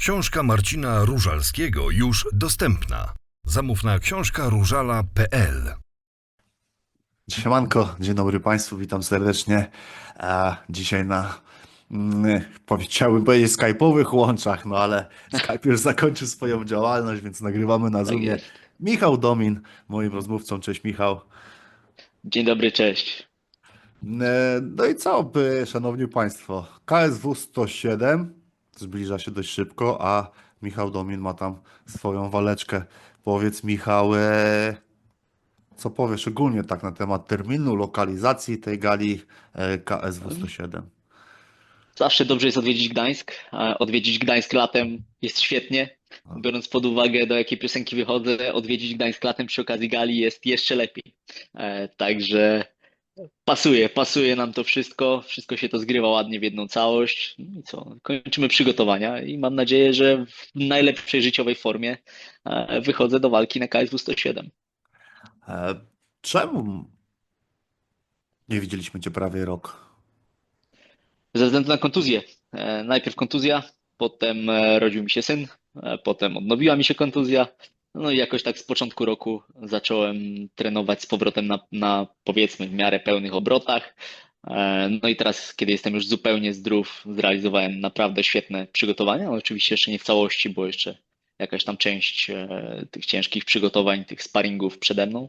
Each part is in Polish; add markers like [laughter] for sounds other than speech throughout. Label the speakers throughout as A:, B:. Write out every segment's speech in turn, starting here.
A: Książka Marcina Różalskiego już dostępna. Zamów na książkaróżala.pl
B: Siemanko, dzień dobry Państwu, witam serdecznie. A dzisiaj na, mm, chciałbym powiedzieć, skype'owych łączach, no ale Skype już zakończył swoją działalność, więc nagrywamy na Zoomie.
C: jest.
B: Michał Domin, moim rozmówcą. Cześć Michał.
C: Dzień dobry, cześć.
B: E, No i co, by, szanowni Państwo, KSW 107 zbliża się dość szybko, a Michał Domin ma tam swoją waleczkę. Powiedz Michał, e, co powiesz ogólnie tak na temat terminu, lokalizacji tej gali e, KSW 107?
C: Zawsze dobrze jest odwiedzić Gdańsk. Odwiedzić Gdańsk latem jest świetnie. Biorąc pod uwagę, do jakiej piosenki wychodzę, odwiedzić Gdańsk latem przy okazji gali jest jeszcze lepiej. E, Także pasuje, pasuje nam to wszystko. Wszystko się to zgrywa ładnie w jedną całość. No i co? Kończymy przygotowania i mam nadzieję, że w najlepszej życiowej formie e, wychodzę do walki na KSW 107.
B: E, Czemu nie widzieliśmy Cię prawie rok?
C: Ze względu na kontuzję. E, Najpierw kontuzja, potem rodził mi się syn, potem odnowiła mi się kontuzja. No i jakoś tak z początku roku zacząłem trenować z powrotem na, na powiedzmy w miarę pełnych obrotach. E, No i teraz, kiedy jestem już zupełnie zdrów, zrealizowałem naprawdę świetne przygotowania. Oczywiście jeszcze nie w całości, bo jeszcze jakaś tam część e, tych ciężkich przygotowań, tych sparingów przede mną.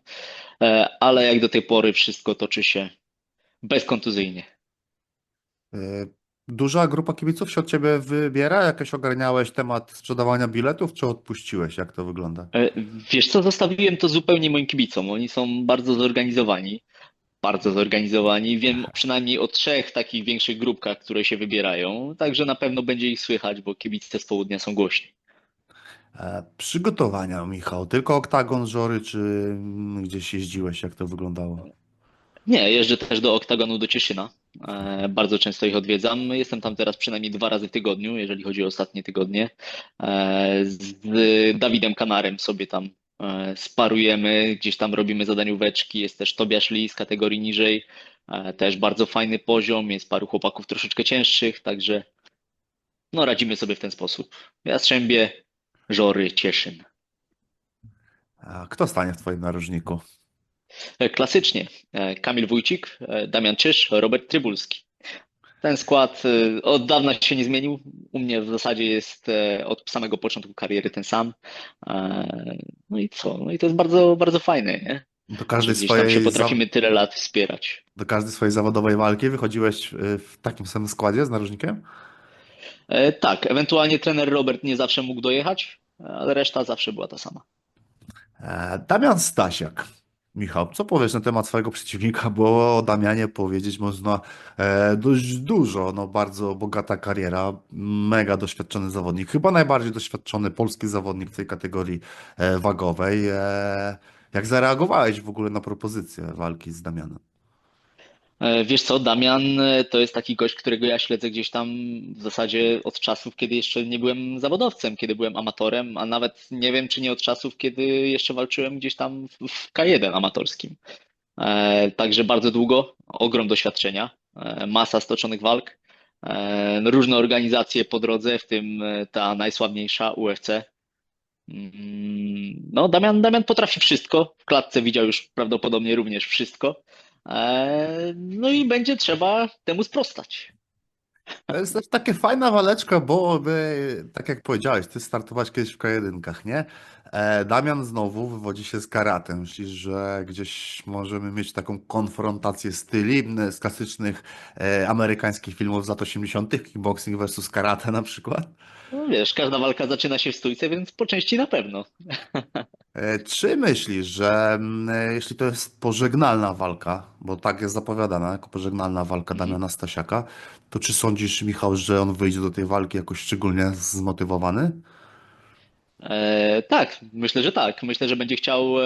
C: E, Ale jak do tej pory wszystko toczy się bezkontuzyjnie.
B: Duża grupa kibiców się od Ciebie wybiera? Jakoś ogarniałeś temat sprzedawania biletów, czy odpuściłeś? Jak to wygląda?
C: E, Wiesz co, zostawiłem to zupełnie moim kibicom. Oni są bardzo zorganizowani. Bardzo zorganizowani. Wiem przynajmniej o trzech takich większych grupkach, które się wybierają. Także na pewno będzie ich słychać, bo kibice z południa są głośni.
B: E, Przygotowania, Michał. Tylko oktagon, żory, czy gdzieś jeździłeś? Jak to wyglądało?
C: Nie, jeżdżę też do Oktagonu do Cieszyna. E, Bardzo często ich odwiedzam. Jestem tam teraz przynajmniej dwa razy w tygodniu, jeżeli chodzi o ostatnie tygodnie. E, Z Dawidem Kanarem sobie tam e, sparujemy, gdzieś tam robimy zadanióweczki. Jest też Tobiasz Lee z kategorii niżej. Też bardzo fajny poziom. Jest paru chłopaków troszeczkę cięższych, także no radzimy sobie w ten sposób. Jastrzębie, Żory, Cieszyn.
B: A Kto stanie w Twoim narożniku?
C: E, Klasycznie e, Kamil Wójcik, e, Damian Czyż, Robert Trybulski. Ten skład od dawna się nie zmienił. U mnie w zasadzie jest od samego początku kariery ten sam. No i co? No i to jest bardzo, bardzo fajne, nie?
B: Do każdej
C: gdzieś się
B: swojej, za...
C: potrafimy tyle lat wspierać.
B: Do każdej swojej zawodowej walki wychodziłeś w takim samym składzie z narożnikiem?
C: Tak, ewentualnie trener Robert nie zawsze mógł dojechać, ale reszta zawsze była ta sama.
B: Damian Stasiak. Michał, co powiesz na temat swojego przeciwnika? Bo o Damianie powiedzieć można e, dość dużo. No, bardzo bogata kariera, mega doświadczony zawodnik. Chyba najbardziej doświadczony polski zawodnik w tej kategorii e, wagowej. E, jak zareagowałeś w ogóle na propozycję walki z Damianem?
C: E, Wiesz co, Damian e, to jest taki gość, którego ja śledzę gdzieś tam w zasadzie od czasów, kiedy jeszcze nie byłem zawodowcem, kiedy byłem amatorem, a nawet nie wiem, czy nie od czasów, kiedy jeszcze walczyłem gdzieś tam w- w K1 amatorskim. E, Także bardzo długo, ogrom doświadczenia, masa stoczonych walk, różne organizacje po drodze, w tym ta najsławniejsza UFC. Mm, No, Damian, Damian potrafi wszystko. W klatce widział już prawdopodobnie również wszystko. Eee, No i będzie trzeba temu sprostać.
B: To jest też taka fajna waleczka, bo my, tak jak powiedziałeś, ty startowałeś kiedyś w K1, nie? E, Damian znowu wywodzi się z karate. Myślisz, że gdzieś możemy mieć taką konfrontację styli z klasycznych e, amerykańskich filmów z lat 80., kickboxing versus karate na przykład?
C: No wiesz, każda walka zaczyna się w stójce, więc po części na pewno.
B: E, Czy myślisz, że e, jeśli to jest pożegnalna walka, bo tak jest zapowiadana jako pożegnalna walka
C: Mhm.
B: Damiana Stasiaka, to czy sądzisz, Michał, że on wyjdzie do tej walki jakoś szczególnie zmotywowany?
C: Eee, tak, myślę, że tak. Myślę, że będzie chciał e,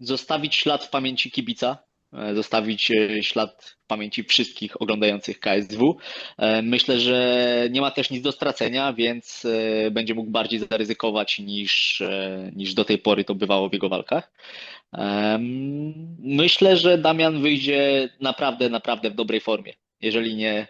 C: zostawić ślad w pamięci kibica, e, zostawić e, ślad w pamięci wszystkich oglądających KSW. E, Myślę, że nie ma też nic do stracenia, więc e, będzie mógł bardziej zaryzykować niż, e, niż do tej pory to bywało w jego walkach. Myślę, że Damian wyjdzie naprawdę, naprawdę w dobrej formie, jeżeli nie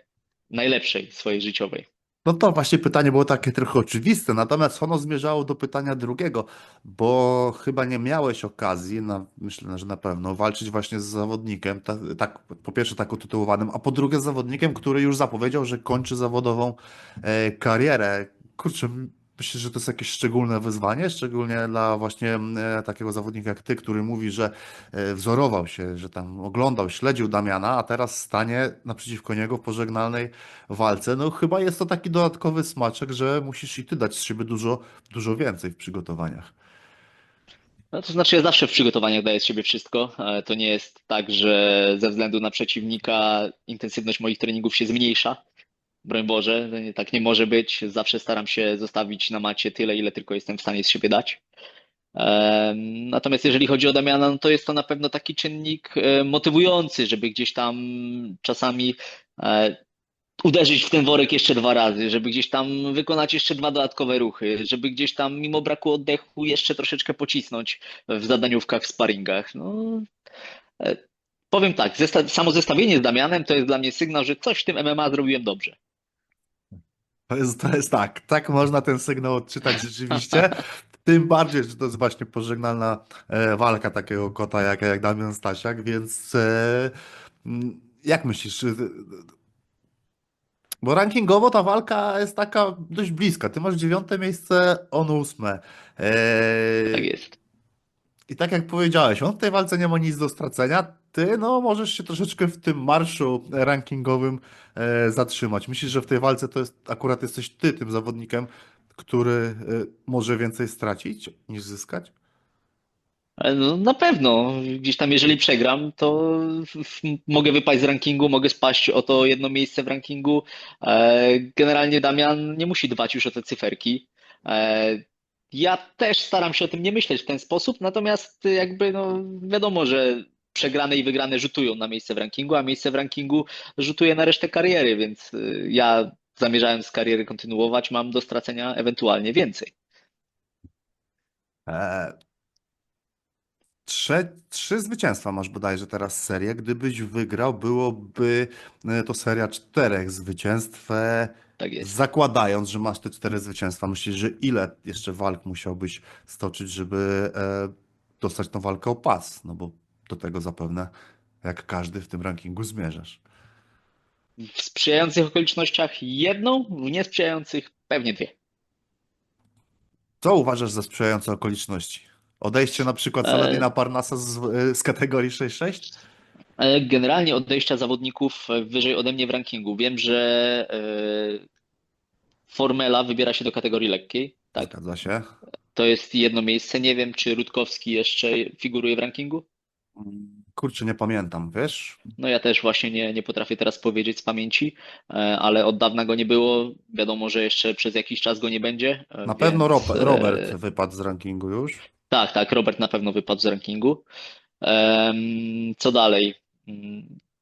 C: najlepszej swojej życiowej.
B: No to właśnie pytanie było takie trochę oczywiste, natomiast ono zmierzało do pytania drugiego, bo chyba nie miałeś okazji, na, myślę, że na pewno, walczyć właśnie z zawodnikiem, ta, tak, po pierwsze tak utytułowanym, a po drugie z zawodnikiem, który już zapowiedział, że kończy zawodową e, karierę. Kurczę, myślę, że to jest jakieś szczególne wyzwanie, szczególnie dla właśnie e, takiego zawodnika jak ty, który mówi, że e, wzorował się, że tam oglądał, śledził Damiana, a teraz stanie naprzeciwko niego w pożegnalnej walce, no chyba jest to taki dodatkowy smaczek, że musisz i ty dać z siebie dużo, dużo więcej w przygotowaniach.
C: No, to znaczy, ja zawsze w przygotowaniach daję z siebie wszystko. To nie jest tak, że ze względu na przeciwnika intensywność moich treningów się zmniejsza. Broń Boże, tak nie może być. Zawsze staram się zostawić na macie tyle, ile tylko jestem w stanie z siebie dać. Natomiast jeżeli chodzi o Damiana, no to jest to na pewno taki czynnik e, motywujący, żeby gdzieś tam czasami e, uderzyć w ten worek jeszcze dwa razy, żeby gdzieś tam wykonać jeszcze dwa dodatkowe ruchy, żeby gdzieś tam mimo braku oddechu jeszcze troszeczkę pocisnąć w zadaniówkach, w sparingach. No, e, powiem tak, samo zestawienie z Damianem to jest dla mnie sygnał, że coś w tym MMA zrobiłem dobrze.
B: To jest, to jest tak, tak można ten sygnał odczytać rzeczywiście. Tym bardziej, że to jest właśnie pożegnalna e, walka takiego kota jak, jak Damian Stasiak, więc e, jak myślisz? e, Bo rankingowo ta walka jest taka dość bliska. Ty masz dziewiąte miejsce, on ósme. E,
C: Tak jest.
B: I tak jak powiedziałeś, on w tej walce nie ma nic do stracenia. Ty, no, możesz się troszeczkę w tym marszu rankingowym e, zatrzymać. Myślisz, że w tej walce to jest akurat jesteś ty tym zawodnikiem, który e, może więcej stracić niż zyskać?
C: E, No, na pewno. Gdzieś tam, jeżeli przegram, to mogę wypaść z rankingu, mogę spaść o to jedno miejsce w rankingu. E, Generalnie Damian nie musi dbać już o te cyferki. Ja też staram się o tym nie myśleć w ten sposób, natomiast jakby no, wiadomo, że przegrane i wygrane rzutują na miejsce w rankingu, a miejsce w rankingu rzutuje na resztę kariery, więc y, ja zamierzałem z kariery kontynuować, mam do stracenia ewentualnie więcej.
B: E, Trze, trzy zwycięstwa masz bodajże teraz serię. Gdybyś wygrał, byłoby e, to seria czterech zwycięstw. E,
C: Tak jest.
B: Zakładając, że masz te cztery zwycięstwa, myślisz, że ile jeszcze walk musiałbyś stoczyć, żeby e, dostać tą walkę o pas? No bo do tego zapewne, jak każdy w tym rankingu zmierzasz.
C: W sprzyjających okolicznościach jedną, w niesprzyjających pewnie dwie.
B: Co uważasz za sprzyjające okoliczności? Odejście na przykład
C: E,
B: Saladina Parnasa z, e, z kategorii 6-6?
C: E, Generalnie odejścia zawodników e, wyżej ode mnie w rankingu. Wiem, że e, Formela wybiera się do kategorii lekkiej. Tak,
B: Zgadza się.
C: to jest jedno miejsce. Nie wiem, czy Rutkowski jeszcze figuruje w rankingu.
B: Kurczę, nie pamiętam, wiesz?
C: No ja też właśnie nie, nie potrafię teraz powiedzieć z pamięci, ale od dawna go nie było. Wiadomo, że jeszcze przez jakiś czas go nie będzie,
B: Na pewno
C: więc
B: Rob-
C: e,
B: Robert wypadł z rankingu już.
C: tak, tak, Robert na pewno wypadł z rankingu. Co dalej?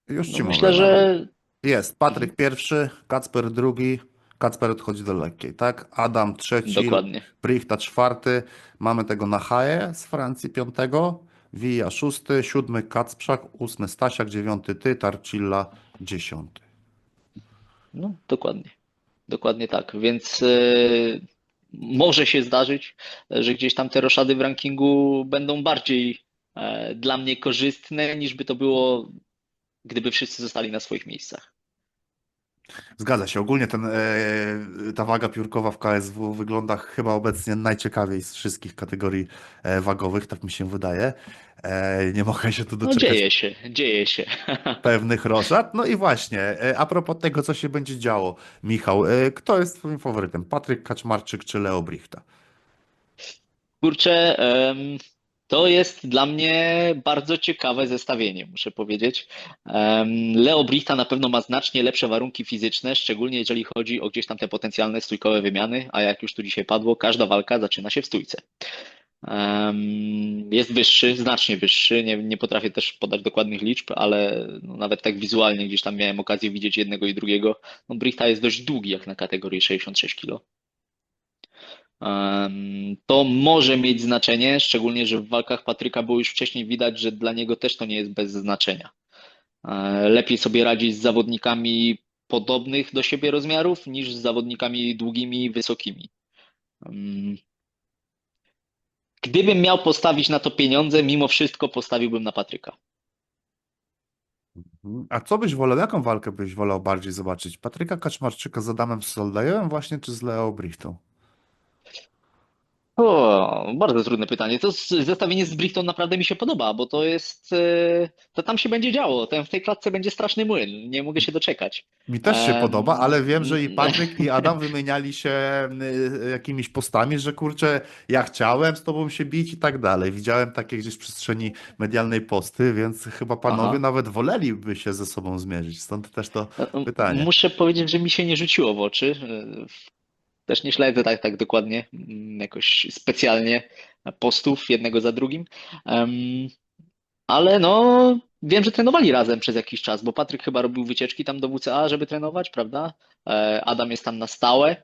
B: Już
C: No
B: ci
C: myślę,
B: mówię nawet.
C: że
B: Jest Patryk pierwszy, Kacper drugi, Kacper odchodzi do lekkiej, tak? Adam trzeci,
C: dokładnie.
B: Brichta czwarty, mamy tego Nahaje z Francji piątego, Vija szósty, siódmy Kacprzak, ósmy Stasiak, dziewiąty ty, Tarcilla dziesiąty.
C: No, dokładnie. Dokładnie tak. Więc e, może się zdarzyć, że gdzieś tam te roszady w rankingu będą bardziej dla mnie korzystne, niż by to było, gdyby wszyscy zostali na swoich miejscach.
B: Zgadza się, ogólnie ten, e, ta waga piórkowa w KSW wygląda chyba obecnie najciekawiej z wszystkich kategorii e, wagowych, tak mi się wydaje. E, nie mogę się tu
C: No,
B: doczekać
C: dzieje się, dzieje się. [laughs]
B: pewnych roszad. No i właśnie, e, a propos tego, co się będzie działo, Michał, e, kto jest twoim faworytem? Patryk Kaczmarczyk czy Leo Brichta?
C: Kurczę, em, to jest dla mnie bardzo ciekawe zestawienie, muszę powiedzieć. Leo Brichta na pewno ma znacznie lepsze warunki fizyczne, szczególnie jeżeli chodzi o gdzieś tam te potencjalne stójkowe wymiany, a jak już tu dzisiaj padło, każda walka zaczyna się w stójce. Jest wyższy, znacznie wyższy. Nie, nie potrafię też podać dokładnych liczb, ale no nawet tak wizualnie gdzieś tam miałem okazję widzieć jednego i drugiego. No, Brichta jest dość długi jak na kategorii 66 kg. To może mieć znaczenie, szczególnie, że w walkach Patryka było już wcześniej widać, że dla niego też to nie jest bez znaczenia. E, Lepiej sobie radzi z zawodnikami podobnych do siebie rozmiarów niż z zawodnikami długimi, wysokimi. Gdybym miał postawić na to pieniądze, mimo wszystko postawiłbym na Patryka.
B: A co byś wolał, jaką walkę byś wolał bardziej zobaczyć? Patryka Kaczmarczyka z Adamem Soldajewem właśnie, czy z Leo Brichtą?
C: O, bardzo trudne pytanie. To z- zestawienie z Brichtą naprawdę mi się podoba, bo to jest, e, to tam się będzie działo. Ten, w tej klatce będzie straszny młyn. Nie mogę się doczekać.
B: Mi też się
C: Em,
B: podoba, ale wiem, że i Patryk i [laughs] Adam wymieniali się y, jakimiś postami, że kurczę, ja chciałem z tobą się bić i tak dalej. Widziałem takie gdzieś w przestrzeni medialnej posty, więc chyba panowie
C: Aha.
B: nawet woleliby się ze sobą zmierzyć. Stąd też to
C: E,
B: pytanie.
C: Muszę powiedzieć, że mi się nie rzuciło w oczy. Też nie śledzę tak, tak dokładnie, mm, jakoś specjalnie postów jednego za drugim. Ale no, wiem, że trenowali razem przez jakiś czas, bo Patryk chyba robił wycieczki tam do WCA, żeby trenować, prawda? E, Adam jest tam na stałe,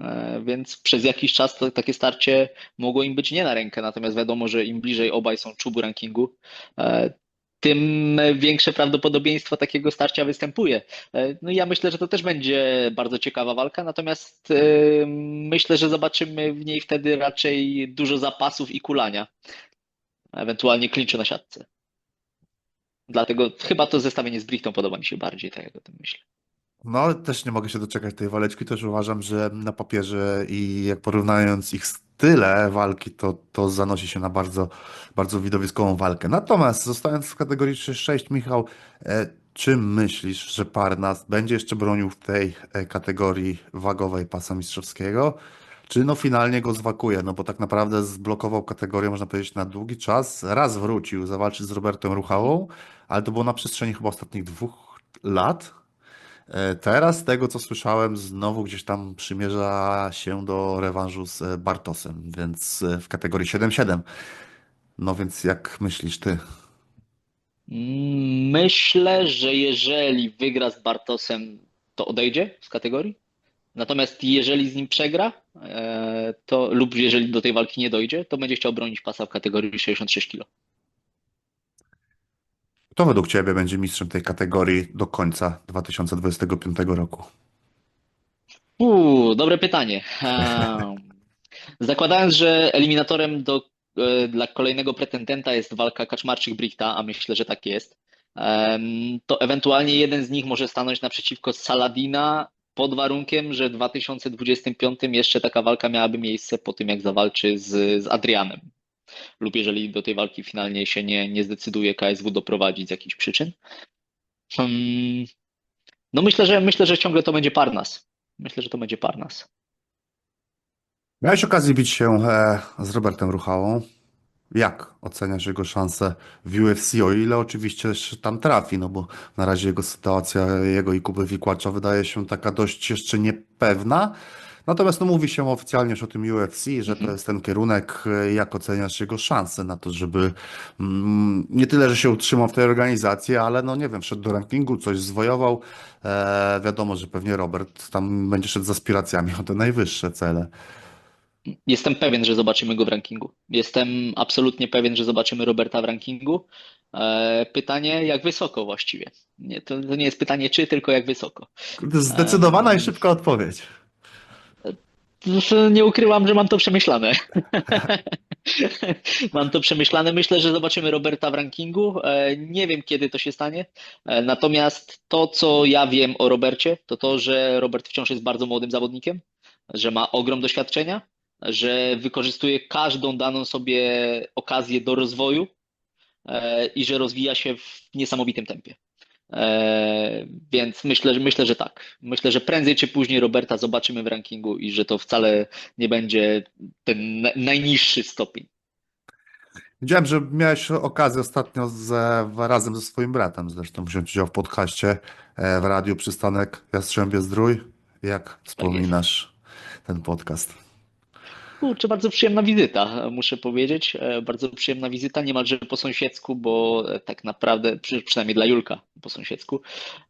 C: e, więc przez jakiś czas to, takie starcie mogło im być nie na rękę. Natomiast wiadomo, że im bliżej obaj są czubu rankingu, e, tym większe prawdopodobieństwo takiego starcia występuje. E, No ja myślę, że to też będzie bardzo ciekawa walka, natomiast e, myślę, że zobaczymy w niej wtedy raczej dużo zapasów i kulania, ewentualnie klinczu na siatce. Dlatego chyba to zestawienie z Brichtą podoba mi się bardziej, tak jak o tym myślę.
B: No, ale też nie mogę się doczekać tej waleczki. Też uważam, że na papierze i jak porównując ich style walki, to, to zanosi się na bardzo, bardzo widowiskową walkę. Natomiast zostając w kategorii 3-6, Michał, e, czy myślisz, że Parnas będzie jeszcze bronił w tej e, kategorii wagowej pasa mistrzowskiego? Czy no finalnie go zwakuje? No bo tak naprawdę zblokował kategorię, można powiedzieć, na długi czas. Raz wrócił zawalczyć z Robertem Ruchałą, ale to było na przestrzeni chyba ostatnich dwóch lat. E, Teraz, z tego co słyszałem, znowu gdzieś tam przymierza się do rewanżu z e, Bartosem, więc e, w kategorii 7-7. No więc jak myślisz ty?
C: Myślę, że jeżeli wygra z Bartosem, to odejdzie z kategorii. Natomiast jeżeli z nim przegra, to lub jeżeli do tej walki nie dojdzie, to będzie chciał bronić pasa w kategorii 66 kg.
B: Kto według ciebie będzie mistrzem tej kategorii do końca 2025 roku?
C: Uuu, dobre pytanie. [laughs] Zakładając, że eliminatorem do, e, dla kolejnego pretendenta jest walka Kaczmarczyk-Brichta, a myślę, że tak jest, to ewentualnie jeden z nich może stanąć naprzeciwko Saladina pod warunkiem, że w 2025 jeszcze taka walka miałaby miejsce po tym, jak zawalczy z, z Adrianem. Lub jeżeli do tej walki finalnie się nie, nie zdecyduje KSW doprowadzić z jakichś przyczyn. Hmm, No myślę, że myślę, że ciągle to będzie Parnas. Myślę, że to będzie Parnas.
B: Miałeś okazję bić się e, z Robertem Ruchałą. Jak oceniasz jego szanse w UFC, o ile oczywiście tam trafi, no bo na razie jego sytuacja, jego i Kuby Wikłacza wydaje się taka dość jeszcze niepewna. Natomiast no, mówi się oficjalnie już o tym UFC, że to jest ten kierunek. E, Jak oceniasz jego szanse na to, żeby mm, nie tyle, że się utrzymał w tej organizacji, ale no nie wiem, wszedł do rankingu, coś zwojował. E, wiadomo, że pewnie Robert tam będzie szedł z aspiracjami o te najwyższe cele.
C: Jestem pewien, że zobaczymy go w rankingu. Jestem absolutnie pewien, że zobaczymy Roberta w rankingu. E, Pytanie, jak wysoko właściwie? Nie, to, to nie jest pytanie czy, tylko jak wysoko.
B: Zdecydowana i szybka odpowiedź.
C: Nie ukrywam, że mam to przemyślane. [laughs] Mam to przemyślane. Myślę, że zobaczymy Roberta w rankingu. E, Nie wiem, kiedy to się stanie. E, Natomiast to, co ja wiem o Robercie, to to, że Robert wciąż jest bardzo młodym zawodnikiem, że ma ogrom doświadczenia, że wykorzystuje każdą daną sobie okazję do rozwoju e, i że rozwija się w niesamowitym tempie. E, Więc myślę, że myślę, że tak. Myślę, że prędzej czy później Roberta zobaczymy w rankingu i że to wcale nie będzie ten na- najniższy stopień.
B: Widziałem, że miałeś okazję ostatnio z, razem ze swoim bratem zresztą wziąć udział w podcaście e, w Radiu Przystanek Jastrzębie Zdrój. Jak wspominasz ten podcast?
C: Kurczę, bardzo przyjemna wizyta, muszę powiedzieć. E, Bardzo przyjemna wizyta, niemalże po sąsiedzku, bo tak naprawdę, przy, przynajmniej dla Julka po sąsiedzku,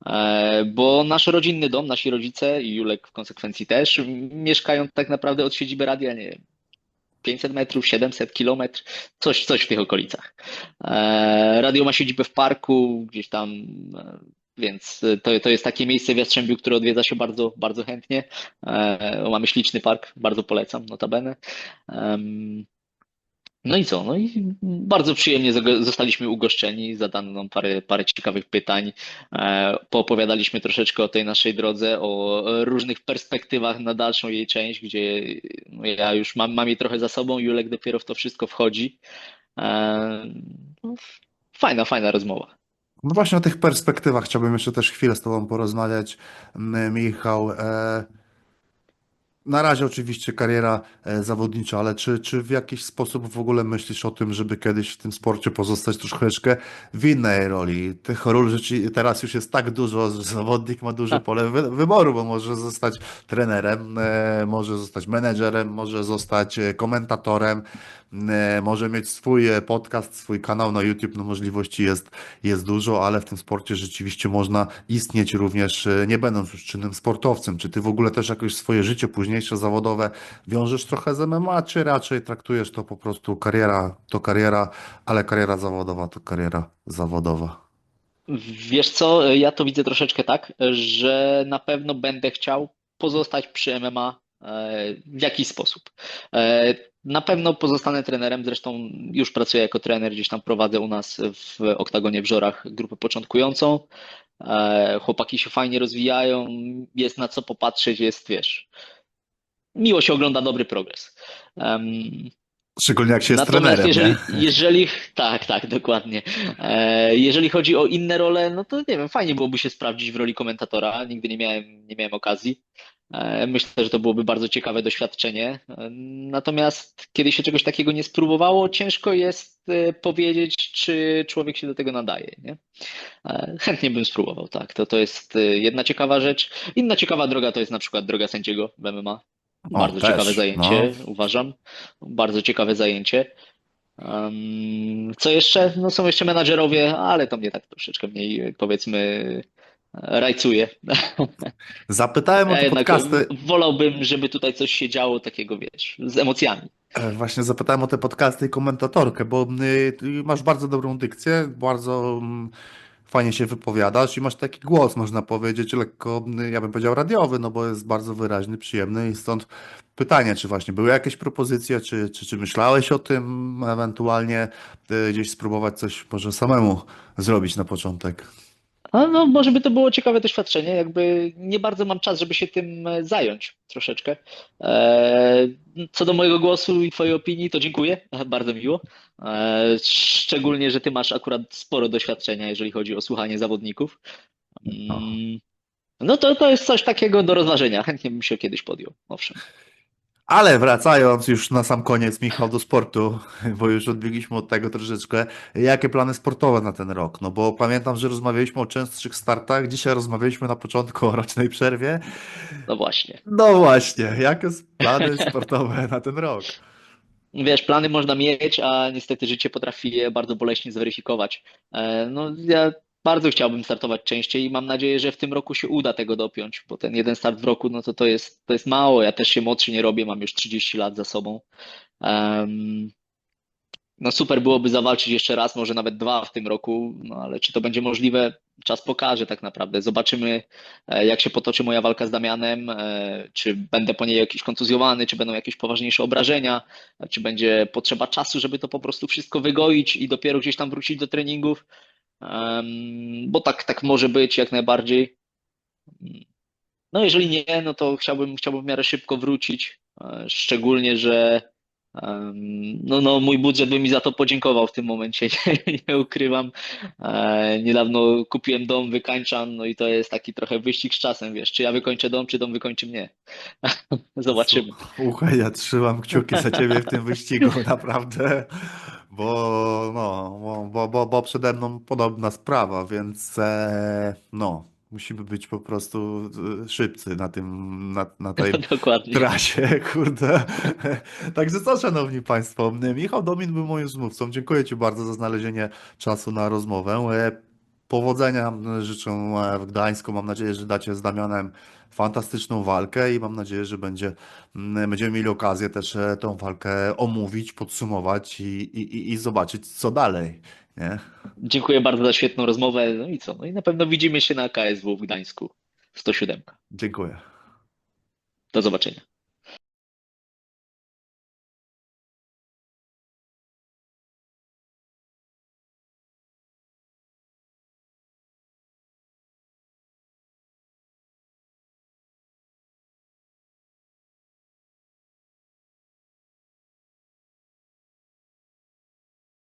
C: e, bo nasz rodzinny dom, nasi rodzice i Julek w konsekwencji też mieszkają tak naprawdę od siedziby radia, nie wiem, 500 metrów, 700 kilometrów, coś, coś w tych okolicach. E, Radio ma siedzibę w parku, gdzieś tam e, więc to, to jest takie miejsce w Jastrzębiu, które odwiedza się bardzo, bardzo chętnie. Mamy śliczny park, bardzo polecam, notabene. No i co? No i bardzo przyjemnie zostaliśmy ugoszczeni, zadano nam parę, parę ciekawych pytań, e, poopowiadaliśmy troszeczkę o tej naszej drodze, o różnych perspektywach na dalszą jej część, gdzie no ja już mam, mam jej trochę za sobą, Julek dopiero w to wszystko wchodzi. E, Fajna, fajna rozmowa.
B: No właśnie o tych perspektywach chciałbym jeszcze też chwilę z Tobą porozmawiać, Michał. Na razie oczywiście kariera e, zawodnicza, ale czy, czy w jakiś sposób w ogóle myślisz o tym, żeby kiedyś w tym sporcie pozostać troszeczkę w innej roli? Tych ról rzeczy teraz już jest tak dużo, że zawodnik ma duże pole wy wyboru, bo może zostać trenerem, e, może zostać menedżerem, może zostać e, komentatorem, może mieć swój e, podcast, swój kanał na YouTube. No możliwości jest, jest dużo, ale w tym sporcie rzeczywiście można istnieć również e, nie będąc już czynnym sportowcem. Czy ty w ogóle też jakoś swoje życie późniejsze zawodowe wiążesz trochę z MMA, czy raczej traktujesz to po prostu kariera to kariera, ale kariera zawodowa to kariera zawodowa?
C: Wiesz co, ja to widzę troszeczkę tak, że na pewno będę chciał pozostać przy MMA e, w jakiś sposób. E, Na pewno pozostanę trenerem, zresztą już pracuję jako trener, gdzieś tam prowadzę u nas w Oktagonie w Żorach grupę początkującą. E, Chłopaki się fajnie rozwijają, jest na co popatrzeć, jest, wiesz, miło się ogląda dobry progres.
B: Szczególnie jak się jest
C: Natomiast
B: trenerem,
C: jeżeli, [laughs] jeżeli, tak, tak, dokładnie. E, jeżeli chodzi o inne role, no to nie wiem, fajnie byłoby się sprawdzić w roli komentatora. Nigdy nie miałem, nie miałem okazji. E, myślę, że to byłoby bardzo ciekawe doświadczenie. E, natomiast kiedy się czegoś takiego nie spróbowało, ciężko jest e, powiedzieć, czy człowiek się do tego nadaje, nie? Chętnie bym spróbował, tak. To, to jest jedna ciekawa rzecz. Inna ciekawa droga to jest na przykład droga sędziego w MMA.
B: O,
C: Bardzo
B: też,
C: ciekawe zajęcie,
B: no.
C: uważam. Bardzo ciekawe zajęcie. Co jeszcze? No są jeszcze menadżerowie, ale to mnie tak troszeczkę mniej, powiedzmy, rajcuje.
B: Zapytałem o
C: Ja
B: te
C: jednak
B: podcasty.
C: wolałbym, żeby tutaj coś się działo takiego, wiesz, z emocjami.
B: E, Właśnie zapytałem o te podcasty i komentatorkę, bo y, masz bardzo dobrą dykcję, bardzo mm, fajnie się wypowiadasz i masz taki głos, można powiedzieć, lekko, y, ja bym powiedział radiowy, no bo jest bardzo wyraźny, przyjemny i stąd pytanie, czy właśnie były jakieś propozycje, czy, czy, czy myślałeś o tym ewentualnie y, gdzieś spróbować coś może samemu zrobić na początek?
C: A no, może by to było ciekawe doświadczenie, jakby nie bardzo mam czas, żeby się tym e, zająć troszeczkę. E, Co do mojego głosu i twojej opinii, to dziękuję, [laughs] bardzo miło. E, Szczególnie, że ty masz akurat sporo doświadczenia, jeżeli chodzi o słuchanie zawodników. Mm, No to, to jest coś takiego do rozważenia, [laughs] chętnie bym się kiedyś podjął, owszem.
B: Ale wracając już na sam koniec, Michał, do sportu, bo już odbiegliśmy od tego troszeczkę. Jakie plany sportowe na ten rok? No bo pamiętam, że rozmawialiśmy o częstszych startach. Dzisiaj rozmawialiśmy na początku o rocznej przerwie.
C: No właśnie.
B: No właśnie, jakie są plany sportowe na ten rok?
C: Wiesz, plany można mieć, a niestety życie potrafi je bardzo boleśnie zweryfikować. E, No, ja bardzo chciałbym startować częściej i mam nadzieję, że w tym roku się uda tego dopiąć, bo ten jeden start w roku, no to to jest, to jest mało. Ja też się młodszy nie robię, mam już 30 lat za sobą. Em, No super byłoby zawalczyć jeszcze raz, może nawet dwa w tym roku, no ale czy to będzie możliwe, czas pokaże tak naprawdę. Zobaczymy, e, jak się potoczy moja walka z Damianem, e, czy będę po niej jakiś kontuzjowany, czy będą jakieś poważniejsze obrażenia, czy będzie potrzeba czasu, żeby to po prostu wszystko wygoić i dopiero gdzieś tam wrócić do treningów, bo tak, tak może być jak najbardziej. No jeżeli nie, no to chciałbym, chciałbym w miarę szybko wrócić, e, szczególnie, że no, no, mój budżet by mi za to podziękował w tym momencie, [laughs] nie, nie ukrywam. E, Niedawno kupiłem dom, wykańczam, no i to jest taki trochę wyścig z czasem, wiesz, czy ja wykończę dom, czy dom wykończy mnie. [laughs] Zobaczymy.
B: Słuchaj, ja trzymam kciuki za ciebie w tym wyścigu, [laughs] naprawdę, bo, no, bo, bo, bo, przede mną podobna sprawa, więc e, no, musimy być po prostu e, szybcy na tym, na, na tej [laughs]
C: Dokładnie.
B: trasie, [laughs] kurde. Także co, szanowni państwo, Michał Domin był moim rozmówcą. Dziękuję ci bardzo za znalezienie czasu na rozmowę. Powodzenia życzę w Gdańsku. Mam nadzieję, że dacie z Damianem fantastyczną walkę i mam nadzieję, że będzie, m, będziemy mieli okazję też e, tą walkę omówić, podsumować i, i, i- i zobaczyć, co dalej. Nie?
C: Dziękuję bardzo za świetną rozmowę. No i co? No i na pewno widzimy się na KSW w Gdańsku w 107.
B: Dziękuję.
C: Do zobaczenia.